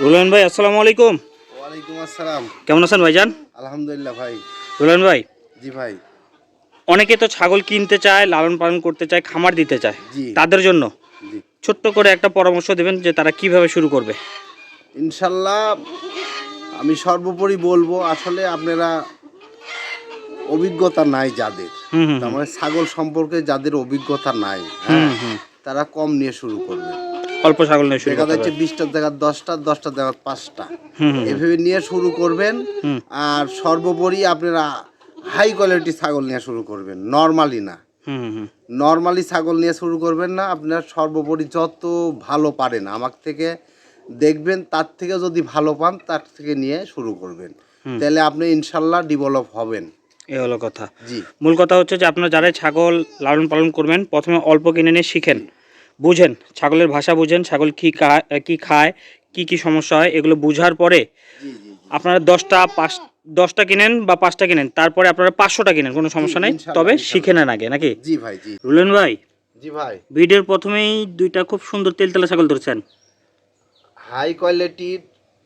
রুলান ভাই আসসালামু আলাইকুম। ওয়ালাইকুম আসসালাম। কেমন আছেন ভাইজান? আলহামদুলিল্লাহ ভাই। রুলান ভাই জি ভাই। অনেকে তো ছাগল কিনতে চায় লালন পালন করতে চায় খামার দিতে চায়। জি। তাদের জন্য ছোট্ট করে একটা পরামর্শ দেবেন যে তারা কীভাবে শুরু করবে। ইনশাল্লাহ আমি সর্বোপরি বলব আসলে আপনারা অভিজ্ঞতা নাই যাদের। তার মানে ছাগল সম্পর্কে যাদের অভিজ্ঞতা নাই হুম হ্যাঁ তারা কম নিয়ে শুরু করবে। অল্প ছাগল নিয়ে শুরু দেখা যাচ্ছে হবে। বিশটার জায়গা দশটা দশটার জায়গা পাঁচটা। এভাবে নিয়ে শুরু করবেন। আর সর্বোপরি আপনারা হাই কোয়ালিটি ছাগল নিয়ে শুরু করবেন নর্মালি না। হুম হুম, হুম। নর্মালি ছাগল নিয়ে শুরু করবেন না আপনার সর্বোপরি যত ভালো পারেন আমার থেকে দেখবেন তার থেকে যদি ভালো পান তার থেকে নিয়ে শুরু করবেন। তাহলে আপনি ইনশাল্লাহ ডেভেলপ হবেন। এ হলো কথা। জি। মূল কথা হচ্ছে যে আপনারা যারাই ছাগল লালন পালন করবেন প্রথমে অল্প কিনে নিয়ে শিখেন। বুঝেন ছাগলের ভাষা বুঝেন ছাগল কি কি খায় কি কি সমস্যা হয় এগুলো বুঝার পরে আপনারা দশটা পাঁচ দশটা কিনেন বা পাঁচটা কিনেন তারপরে আপনারা পাঁচশোটা কিনেন কোনো সমস্যা নেই। তবে। শিখে নেন আগে নাকি? জি ভাই জি। রুলেন ভাই জি ভাই। ভিডিওর প্রথমেই দুইটা খুব সুন্দর তেলতেলা ছাগল ধরছেন। হাই কোয়ালিটির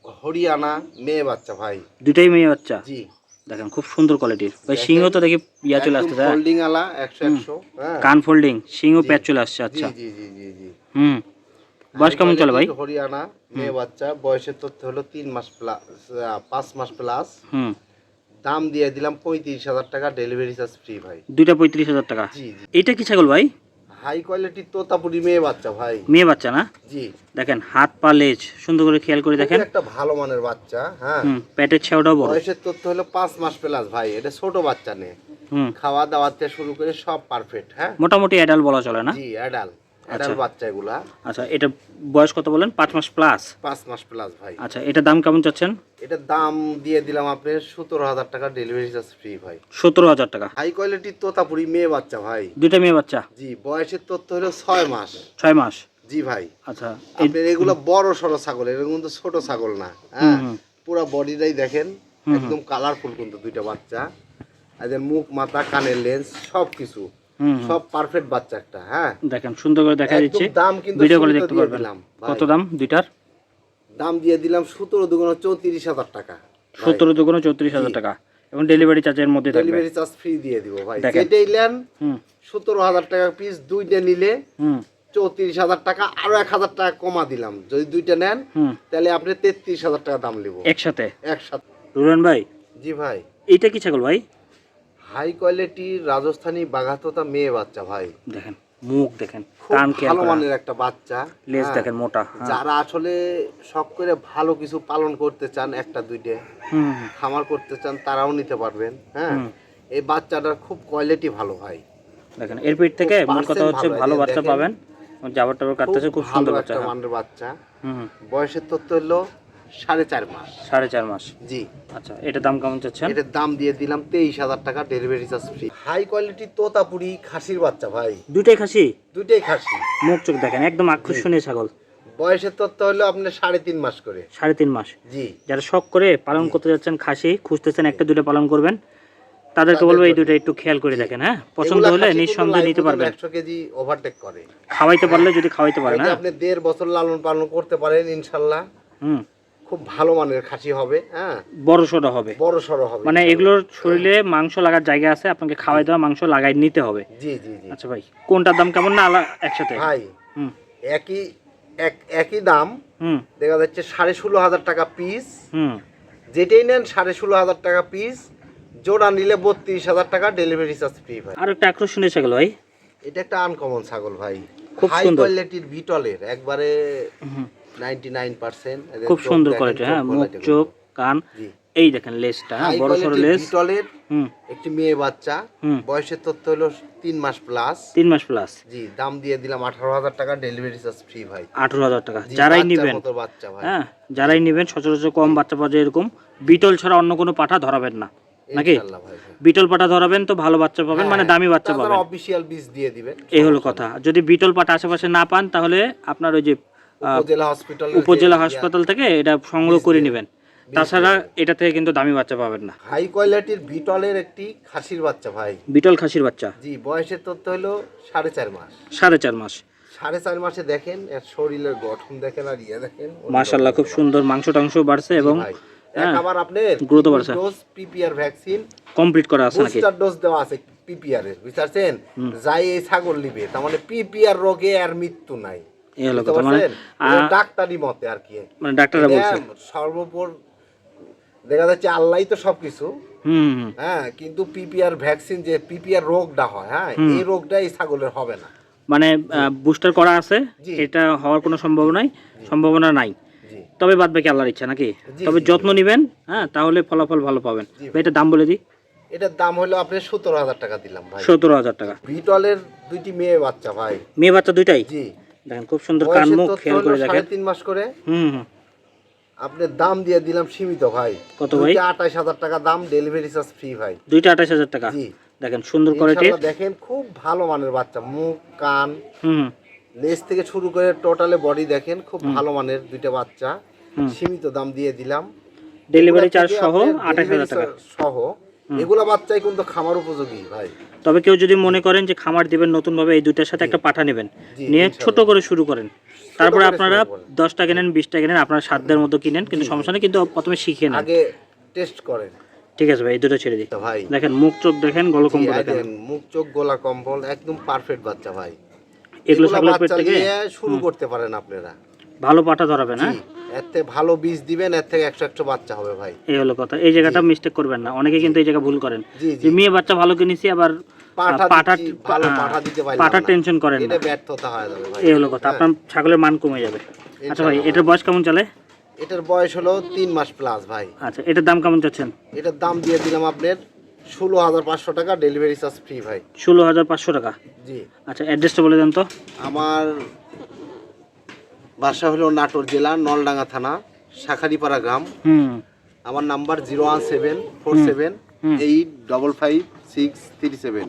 হরিয়ানা মেয়ে বাচ্চা ভাই। দুইটাই মেয়ে বাচ্চা? জি। দেখেন খুব সুন্দর কোয়ালিটির ভাই সিংহ তো দেখি ইয়া চলে আসছে হ্যাঁ। ফোল্ডিং আলা একশো একশো হ্যাঁ। কান ফোল্ডিং সিংহ। প্যাচ চলে আসছে আচ্ছা। জি জি জি জি। হুম। বয়স কেমন চলে ভাই? হরিয়ানা মেয়ে বাচ্চা বয়সের তথ্য হলো তিন মাস প্লাস পাঁচ মাস প্লাস হুম। দাম দিয়ে দিলাম পঁয়ত্রিশ হাজার টাকা ডেলিভারি চার্জ ফ্রি ভাই। দুইটা পঁয়ত্রিশ হাজার টাকা। জি জি। এটা কি ছাগল ভাই? হাই কোয়ালিটির তোতাপুরি মেয়ে বাচ্চা ভাই। মেয়ে বাচ্চা না? জি। দেখেন হাত পা লেজ সুন্দর করে খেয়াল করে দেখেন। একটা ভালো মানের বাচ্চা হ্যাঁ। পেটের ছেওটা বড়। বয়সের তথ্য হলো পাঁচ মাস প্লাস ভাই। এটা ছোট বাচ্চা নে। খাওয়া দাওয়া থেকে শুরু করে সব পারফেক্ট হ্যাঁ। মোটামুটি অ্যাডাল বলা চলে না? জি অ্যাডাল। বাচ্চা এগুলা আচ্ছা এটা বয়স কত বলেন? পাঁচ মাস প্লাস পাঁচ মাস প্লাস ভাই। আচ্ছা এটা দাম কেমন চাচ্ছেন? এটার দাম দিয়ে দিলাম আপনি সতেরো হাজার টাকা ডেলিভারি চার্জ ফ্রি ভাই। সতেরো হাজার টাকা। হাই কোয়ালিটির তোতাপুরি মেয়ে বাচ্চা ভাই। দুইটা মেয়ে বাচ্চা? জি বয়সের তথ্য হলো ছয় মাস। ছয় মাস? জি ভাই। আচ্ছা এই- আপনার এগুলো বড় সড়ো ছাগল এগুলো কিন্তু ছোট ছাগল না হ্যাঁ। পুরো বডিটাই দেখেন একদম কালারফুল কিন্তু দুইটা বাচ্চা। এদের মুখ মাথা কানের লেন্স সব কিছু হুম হুম। সব পারফেক্ট বাচ্চা একটা হ্যাঁ? দেখেন সুন্দর করে দেখা দিচ্ছে। দাম কিন্তু ভিডিও করে দেখতে পারবেন। কত দাম দুইটার? দাম দিয়ে দিলাম সতেরো দুগুণ চৌত্রিশ হাজার টাকা সত্তর দুগুণ চৌত্রিশ হাজার টাকা। এবং ডেলিভারি চার্জের মধ্যে থাকবে। ডেলিভারি চার্জ ফ্রি দিয়ে দিব ভাই। যেটাই নেন হুম। সতেরো হাজার টাকা পিস দুইটা নিলে হুম। চৌত্রিশ হাজার টাকা আরও এক হাজার টাকা কমা দিলাম। যদি দুইটা নেন তাহলে আপনি তেত্রিশ হাজার টাকা দাম নেব। একসাথে? একসাথে। রুরান ভাই জি ভাই। এইটা কি ছাগল ভাই? হাই কোয়ালিটির রাজস্থানী বাঘাতোতা মেয়ে বাচ্চা ভাই। দেখেন মুখ দেখেন কান ভালো মানের একটা বাচ্চা লেজ হ্যাঁ। দেখেন মোটা হ্যাঁ। যারা আসলে শখ করে ভালো কিছু পালন করতে চান একটা দুইটে খামার করতে চান তারাও নিতে পারবেন হ্যাঁ। এই বাচ্চাটার খুব কোয়ালিটি ভালো ভাই। দেখেন এর পিঠ থেকে মূল কথা হচ্ছে ভালো, বাচ্চা পাবেন। জাবার টাবার কাটতেছে খুব সুন্দর বাচ্চা হ্যাঁ। মানের বাচ্চা। হুম। বয়সের তথ্য হলো সাড়ে চার মাস। সাড়ে চার মাস। জি। আচ্ছা এটা দাম কেমন চাচ্ছেন? এটার দাম দিয়ে দিলাম তেইশ হাজার টাকা ডেলিভারি চার্জ ফ্রি হাই কোয়ালিটির তোতাপুরি খাসির বাচ্চা ভাই। দুইটাই খাসি? দুইটাই খাসি। মুখ চোখ দেখেন একদম আকর্ষণীয় ছাগল। বয়সের তথ্য হলো আপনার সাড়ে তিন মাস করে। সাড়ে তিন মাস। জি। যারা শখ করে পালন করতে যাচ্ছেন খাসি খুঁজতেছেন একটা দুটো পালন করবেন। তাদেরকে বলব এই দুটো একটু খেয়াল করে দেখেন হ্যাঁ? পছন্দ হলে নিঃসন্দেহে নিতে পারবেন। একশো কেজি ওভারটেক করে। খাওয়াইতে পারলে যদি খাওয়াইতে পারেন হ্যাঁ? আপনি দেড় বছর লালন পালন করতে পারেন ইনশাল্লাহ। হুম। খুব ভালো মানের খাসি হবে হ্যাঁ? বড় সড়ো হবে। বড় সড়ো হবে মানে এগুলোর শরীরে মাংস লাগার জায়গা আছে আপনাকে খাওয়াই দেওয়া মাংস লাগাই নিতে হবে। জি জি জি। আচ্ছা ভাই কোনটার দাম কেমন না আলা একসাথে? ভাই হুম। একই এক একই দাম হুম। দেখা যাচ্ছে সাড়ে ষোলো হাজার টাকা পিস হুম। যেটাই নেন সাড়ে ষোলো হাজার টাকা পিস জোড়া নিলে বত্রিশ হাজার টাকা ডেলিভারি চার্জ ফ্রি ভাই। আর একটা আকর্ষণীয় ছাগল ভাই। এটা একটা আনকমন ছাগল ভাই। খুব সুন্দর। কোয়ালিটির বিটলের একবারে খুব সুন্দর কোয়ালিটি হ্যাঁ মুখ চোখ কান এই দেখেন লেজটা হ্যাঁ বড় কোয়ালিটির লেজ বিটলের হুম। একটি মেয়ে বাচ্চা বয়সের তথ্য হলো তিন মাস প্লাস তিন মাস প্লাস জি দাম দিয়ে দিলাম আঠারো হাজার টাকা ডেলিভারি চার্জ ফ্রি ভাই। আঠারো হাজার টাকা। যারাই নিবেন বাচ্চা ভাই। হ্যাঁ যারাই নিবেন সচরাচর কম বাচ্চা পাওয়া যায় এরকম। বিটল ছাড়া অন্য কোনো পাঠা ধরাবেন না নাকি? বিটল পাঠা ধরাবেন তো ভালো বাচ্চা পাবেন মানে দামি বাচ্চা পাবেন। অফিসিয়াল বীজ দিয়ে দিবেন। এই হলো কথা। যদি বিটল পাটা আশেপাশে না পান তাহলে আপনার ওই যে উপজেলা হসপিটাল উপজেলা হাসপাতাল থেকে এটা সংগ্রহ করে নেবেন। তাছাড়া এটা থেকে কিন্তু দামি বাচ্চা পাবেন না। হাই কোয়ালিটির বিটলের একটি খাসির বাচ্চা ভাই। বিটল খাসির বাচ্চা। জি বয়সের তথ্য হলো সাড়ে চার মাস। সাড়ে চার মাস। সাড়ে চার মাসে দেখেন এর শরীরের গঠন দেখেন আর ইয়ে দেখেন মাশাল্লাহ খুব সুন্দর মাংস টাংস বাড়ছে এবং হ্যাঁ, আবার আপনি দ্রুত বাড়ছে। ডোজ পিপিআর ভ্যাকসিন কমপ্লিট করা আছে নাকি? বুস্টার ডোজ দেওয়া আছে পিপিআর এর বুঝতে যাই এই ছাগল নিবে তার মানে পিপিআর রোগে আর মৃত্যু নাই। এই হলো কথা মানে ডাক্তারি মতে আর কি। মানে ডাক্তাররা বলছে। সর্বোপর দেখা যাচ্ছে আল্লাহ তো সবকিছু। হ্যাঁ কিন্তু পিপিআর ভ্যাকসিন যে পিপিআর রোগটা হয় হ্যাঁ এই রোগটা এই ছাগলের হবে না। মানে বুস্টার করা আছে এটা হওয়ার কোনো সম্ভাবনাই সম্ভাবনা নাই। তবে বাদ বাকি আল্লাহর ইচ্ছা নাকি? তবে যত্ন নেবেন হ্যাঁ তাহলে ফলাফল ভালো পাবেন। এটা দাম বলে দিই। এটার দাম হলো আপনি সতেরো হাজার টাকা দিলাম ভাই। সতেরো হাজার টাকা। বিটলের দুইটি মেয়ে বাচ্চা ভাই। মেয়ে বাচ্চা দুইটাই? জি। দেখেন খুব সুন্দর কান মুখ খেয়াল করে দেখেন। তিন মাস করে। হুম হুম। আপনার দাম দিয়ে দিলাম সীমিত ভাই। কত ভাই? আঠাশ হাজার টাকা দাম ডেলিভারি চার্জ ফ্রি ভাই। দুইটা আঠাশ হাজার টাকা? জি। দেখেন সুন্দর ইনশাআল্লাহ দেখেন খুব ভালো মানের বাচ্চা মুখ কান। হুম লেজ থেকে শুরু করে টোটালে বডি দেখেন খুব ভালো মানের দুইটা বাচ্চা। সীমিত দাম দিয়ে দিলাম। ডেলিভারি চার্জ সহ আঠাশ হাজার টাকা। সহ এগুলা বাচ্চাই কিন্তু খামার উপযোগী ভাই। তবে কেউ যদি মনে করেন যে খামার দিবেন নতুনভাবে এই দুইটার সাথে একটা পাঠা নেবেন নিয়ে ছোট করে শুরু করেন। তারপরে আপনারা। দশটা কিনেন বিশটা কিনেন আপনার সাধ্যের মতো কিনেন কিন্তু সমস্যা নেই কিন্তু প্রথমে শিখে নেন। আগে টেস্ট করেন। ঠিক আছে ভাই এই দুটো ছেড়ে দিই। তো ভাই। দেখেন মুখ চোখ দেখেন গলকম্ব জি, দেখেন। মুখ চোখ গোলা কম্বল একদম পারফেক্ট বাচ্চা ভাই। এগুলো ছাগলের পেট থেকে শুরু করতে পারেন আপনারা। ভালো পাটা ধরাবেন হ্যাঁ এর থেকে ভালো বীজ দিবেন এর থেকে একশো একশো বাচ্চা হবে ভাই। এই হলো কথা। এই জায়গাটা মিস্টেক করবেন না। অনেকে কিন্তু এই জায়গা ভুল করেন। যে মেয়ে বাচ্চা ভালো কিনেছি আবার টেনশন করেন না। ব্যর্থতা হয়ে যাবে ভাই। এই হলো কথা। আপনার ছাগলের মান কমে যাবে। আচ্ছা ভাই এটার বয়স কেমন চলে? এটার বয়স হলো তিন মাস প্লাস ভাই। আচ্ছা এটার দাম কেমন চাচ্ছেন? এটার দাম দিয়ে দিলাম আপনার ষোলো হাজার পাঁচশো টাকা ডেলিভারি চার্জ ফ্রি ভাই। ষোলো হাজার পাঁচশো টাকা? জি। আচ্ছা অ্যাড্রেসটা বলে দেন তো। আমার বাসা হলো নাটোর জেলা নলডাঙ্গা থানা শাখারিপাড়া গ্রাম। আমার number zero one seven four seven eight double five six three seven.